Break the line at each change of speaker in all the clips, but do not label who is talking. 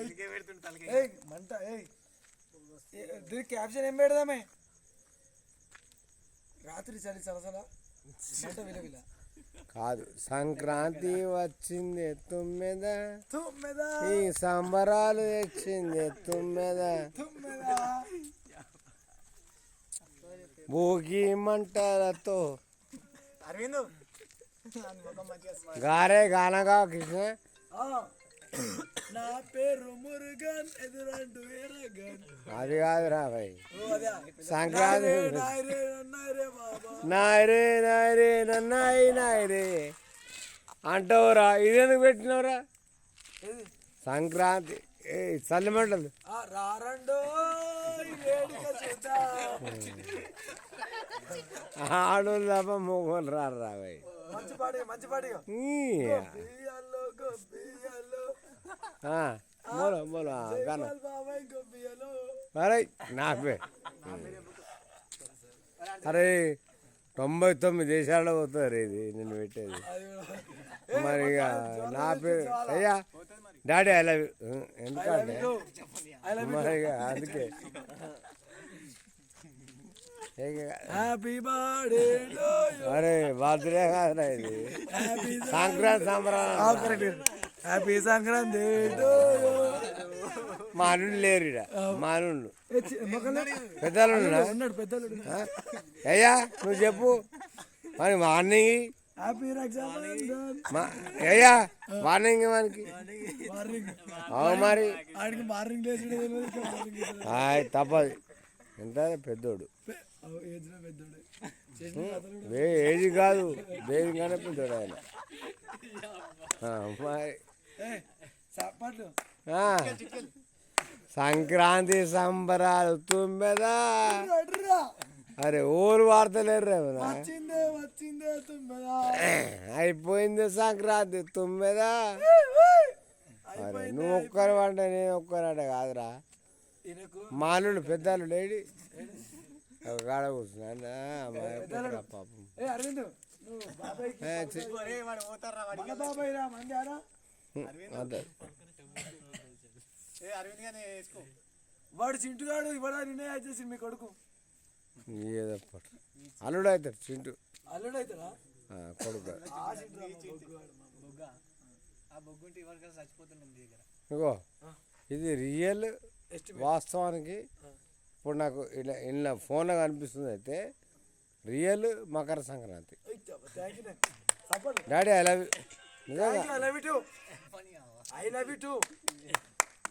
ఇంకే పెడుతుండు తలకి.
ఏయ్ మంట ఏయ్. ఏ- దీనికి క్యాప్షన్ ఏం పెడదామే? రాత్రి చలి సలసల మంట విలవిల?
కాదు సంక్రాంతి వచ్చింది తుమ్మెద?
తుమ్మెద?
ఈ సంబరాలు తెచ్చింది తుమ్మెద?
తుమ్మెద?
భోగి మంటలతో.
అరవింద్. దాని ముఖం మంచిగా
గారే గానగా కృష్ణ.
ఆ. నా పేరు మురుగన్ ఎదురంటూ ఎరగన్
అది కాదురా భాయ్. సంక్రాంతి
నాయరే నాయరే
నన్నాయి నాయరే. అంటావురా ఇదెందుకు పెట్టినవురా? సంక్రాంతి. ఏ చల్లమంటలు. ఆడోళ్ళు తప్ప మొగోళ్ళు రారు రా భాయ్.
మంచి పాడి మంచి పాడిగా.
బోలో బోలో గాన అరే నా. అరే తొంభై తొమ్మిది దేశాల్లో పోతారు ఇది నేను పెట్టేది? మరి ఇక నా పేరు అయ్యా డాడీ ఐ లవ్ ఎందుకంటే మరి ఇక అందుకే. అరే బర్త్డే కాదురా ఇది. సంక్రాంతి సంబరాలు.
హ్యాపీ సంక్రాంతి టు యు
మా అల్లుడు లేరు
మొక్కలు
పెద్దలు
ఉన్నాడు పెద్దలు
అయ్యా నువ్వు చెప్పు. మరి మార్నింగ్? అయ్యా మార్నింగ్ మనకి అవు మరి? తప్పదు. ఎంత పెద్దోడు.
ఏజ్
కాదు. బేగంగానే పెద్దోడు ఆయన. మరి. సంక్రాంతి సంబరాలు తుమ్మెదా. అరే ఊరు వార్తలేరు అయిపోయింది సంక్రాంతి తుమ్మెదా? అరే నువ్వు ఒక్కరు అంటే నేను ఒక్కరంటే కాదురా.
ఈయనకు?
మానుడు పెద్దలు లేడి. కాడ కూర్చున్నా పాపం.
వాడు
చింటుగాడు ఇవాళ నిన్నే వచ్చేసి మీ కొడుకు.
ఏదో పట్టు. అల్లుడు అవుతాడు చింటూ.
అల్లుడు అవుతాడా?
కొడుకు. ఇగో ఇది రియల్. వాస్తవానికి ఇప్పుడు నాకు ఇలా ఇలా ఫోన్లో కనిపిస్తుంది అయితే real Makara Sankranti. Daddy I love నిజంగా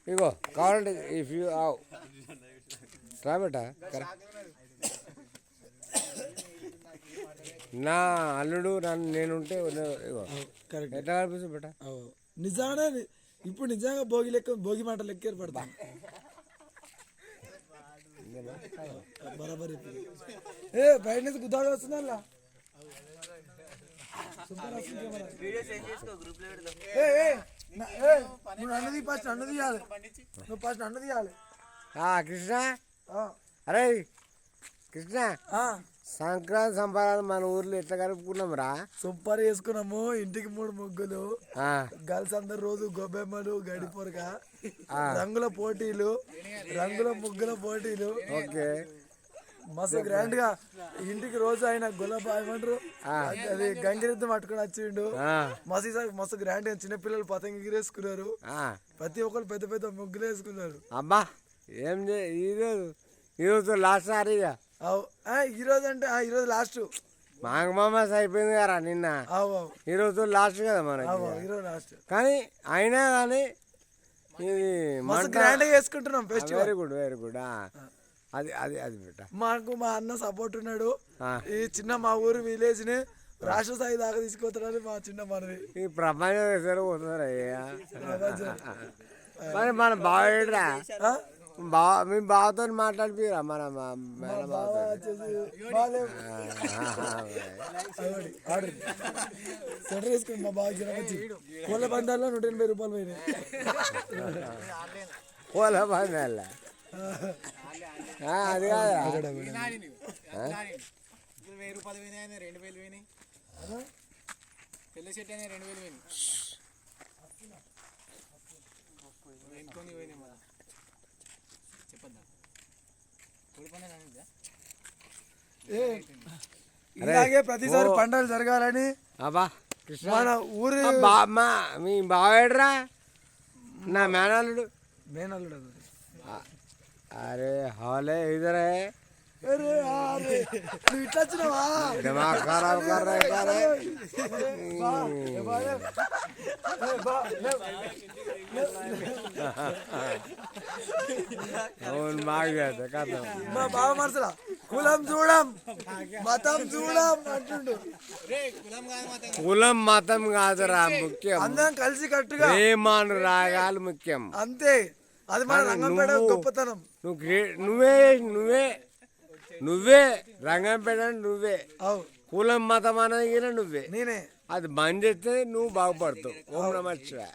ఇగో కావాలంటే ఇఫ్ యూ ఆవ్ రా బేటా నా అల్లుడు నన్ను నేనుంటే ఇగో.
కరెక్ట్.
ఎట్లా కనిపిస్తుంది బేటా?
నిజంగానే ని- ఇప్పుడు నిజంగా భోగి లెక్క భోగి మాట లెక్క ఏర్పడతాం బరాబర్. ఏ బయట నుంచి గుద్దాడు వస్తుందా అలా? సూపర్ వస్తుంది కెమెరా. ఏ, ఏ, నా- ఏ, నువ్వు ఫస్ట్ నువ్వు ఫస్ట్
ఆ, కృష్ణ?
ఆ,
అరే కృష్ణ
ఆ,
సంక్రాంతి సంబరాలు మన ఊర్లో ఎట్లా కలుపుకున్నాం రా?
సూపర్ వేసుకున్నాము ఇంటికి మూడు ముగ్గులు
ఆ,
గర్ల్స్ అందరు రోజు గొబ్బెమ్మలు గడిపోరక రంగుల పోటీలు రంగుల ముగ్గుల పోటీలు.
ఓకే.
మస్తు గ్రాండ్గా ఇంటికి రోజు ఆయన గులాబ్ ఏమంటారు? అది- గంగిరెద్దు పట్టుకొని వచ్చిండు. మస్తు మస్తు గ్రాండ్గా చిన్నపిల్లలు పతంగి ఎగిరేసుకున్నారు
ఆ.
ప్రతి ఒక్కరు పెద్ద పెద్ద ముగ్గులు వేసుకున్నారు.
అబ్బా ఏం ఈరోజు ఈరోజు లాస్ట్ సారి
ఈ రోజు అంటే ఆ, ఈ రోజు లాస్ట్
మాంగ మామాస్ అయిపోయింది కదా నిన్న. ఈరోజు లాస్ట్ కదా మనకి
రోజు లాస్ట్
కానీ అయినా కానీ ఇది
grand festival
very good very good అది అది అది బిడ్డ.
మాకు మా అన్న సపోర్ట్ ఉన్నాడు. ఈ చిన్న మా ఊరు విలేజ్ని రాష్ట్ర స్థాయి దాకా తీసుకుపోతాడని మా చిన్న మనవి.
ఈ ప్రపంచం పోతున్నారు అయ్యా? మరి మన బావేడ్రా? బా మీ బావతో మాట్లాడిపోయిరా మన
బావ. స్వెటర్ వేసుకుని మా గిరాకీ వచ్చి. కోళ్ళ బంధాల్లో నూట ఎనభై రూపాయలు పోయినాయి.
పోల పందాల అది కాదు.
వెయ్యి రెండు వేలు రెండు వేలు
ఇలాగే ప్రతిసారి పండుగలు జరగాలని
అబ్బా
మన ఊరి
మీ బావేడరా? నా మేనల్లుడు.
మేనల్లుడు
అరే హాలే ఇదరే.
అరే అరే
ఖరాబ్ కర్ అవును
మా బావ మనసులా కులం చూడం మతం చూడం అంటుండు.
కులం
మతం కాదురా ముఖ్యం.
అందరం కలిసి కట్టుగా
ప్రేమాను రాగాలు ముఖ్యం.
అంతే. అది మన రంగంపేట
నువ్వు-
గొప్పతనం.
నువ్వు నువ్వే నువ్వే నువ్వే రంగంపేట నువ్వే.
అవు
కులం మతం అనేది నువ్వే.
నేనే.
అది బంద్ చేస్తే నువ్వు బాగుపడతావు. ఓం నమ శివాయ.